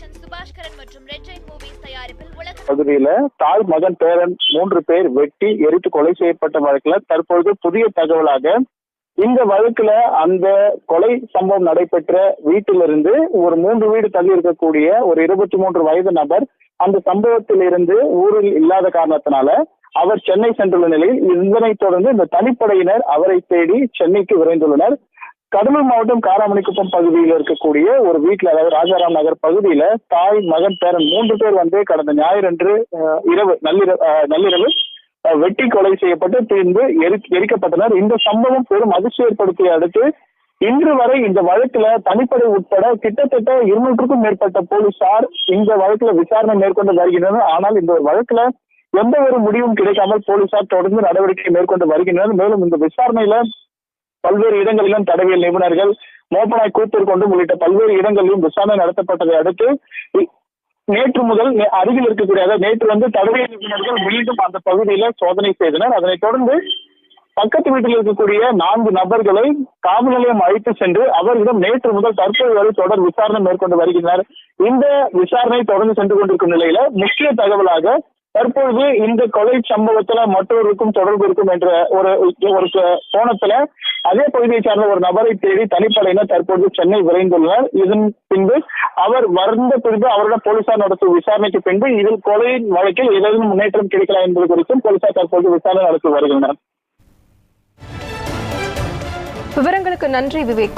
தினகரன் மற்றும் red Jain movies தயாரிப்பில் உலக பகுதியில தாய் மகன் பேரன் மூன்று பேர் வெட்டி எரித்து கொலை செய்யப்பட்ட வழக்குல தற்பொழுது புதிய தகவலாக இந்த வழக்குல அந்த கொலை சம்பவம் நடைபெற்ற வீட்டிலிருந்து ஒரு மூன்று வீடு தள்ளி இருக்கக்கூடிய ஒரு இருபத்தி மூன்று வயது நபர் அந்த சம்பவத்திலிருந்து ஊரில் இல்லாத காரணத்தினால அவர் சென்னை சென்றுள்ள நிலையில் இதனைத் தொடர்ந்து இந்த தனிப்படையினர் அவரை தேடி சென்னைக்கு விரைந்துள்ளனர். கடலூர் மாவட்டம் காராமணிக்குப்பம் பகுதியில் இருக்கக்கூடிய ஒரு வீட்டில் அதாவது ராஜாராம் நகர் பகுதியில தாய் மகன் பேரன் மூன்று பேர் வந்து கடந்த ஞாயிறன்று அஹ், இரவு நள்ளிரவு நள்ளிரவு வெட்டி கொலை செய்யப்பட்டு பின்பு எரி எரிக்கப்பட்டனர். இந்த சம்பவம் பெரும் அதிர்ச்சி ஏற்படுத்திய அடுத்து இன்று வரை இந்த வழக்குல தனிப்படை உட்பட கிட்டத்தட்ட இருநூற்றுக்கும் மேற்பட்ட போலீசார் இந்த வழக்குல விசாரணை மேற்கொண்டு வருகின்றனர். ஆனால் இந்த வழக்குல எந்த ஒரு முடிவும் கிடைக்காமல் போலீசார் தொடர்ந்து நடவடிக்கை மேற்கொண்டு வருகின்றனர். மேலும் இந்த விசாரணையில பல்வேறு இடங்களிலும் தடவியல் நிபுணர்கள் மோப்பனாய் கூத்தூர் கொண்டும் உள்ளிட்ட பல்வேறு இடங்களிலும் விசாரணை நடத்தப்பட்டதை அடுத்து நேற்று முதல் அருகில் இருக்கக்கூடிய அதாவது நேற்று வந்து தடவியல் நிபுணர்கள் மீண்டும் அந்த பகுதியில சோதனை செய்தனர். அதனைத் தொடர்ந்து பக்கத்து வீட்டில் இருக்கக்கூடிய நான்கு நபர்களை காவல் நிலையம் அழைத்து சென்று அவர்களிடம் நேற்று முதல் தற்போது வரை தொடர் விசாரணை மேற்கொண்டு வருகின்றனர். இந்த விசாரணை தொடர்ந்து சென்று கொண்டிருக்கும் நிலையில முக்கிய தகவலாக தற்பொழுது இந்த கொலை சம்பவத்துல மற்றொருக்கும் தொடர்பு இருக்கும் என்ற ஒரு ஒரு கோணத்துல அதே பகுதியை சார்ந்த ஒரு நபரை தேடி தனிப்படையினர் தற்போது சென்னை விரைந்துள்ளனர். இதன் பின்பு அவர் வந்த பின்பு அவரிடம் போலீசார் நடத்தும் விசாரணைக்கு பின்பு இதில் கொலையின் வழக்கில் ஏதேனும் முன்னேற்றம் கிடைக்கலாம் என்பது குறித்தும் போலீசார் தற்போது விசாரணை நடத்தி வருகின்றனர். விவரங்களுக்கு நன்றி விவேக்.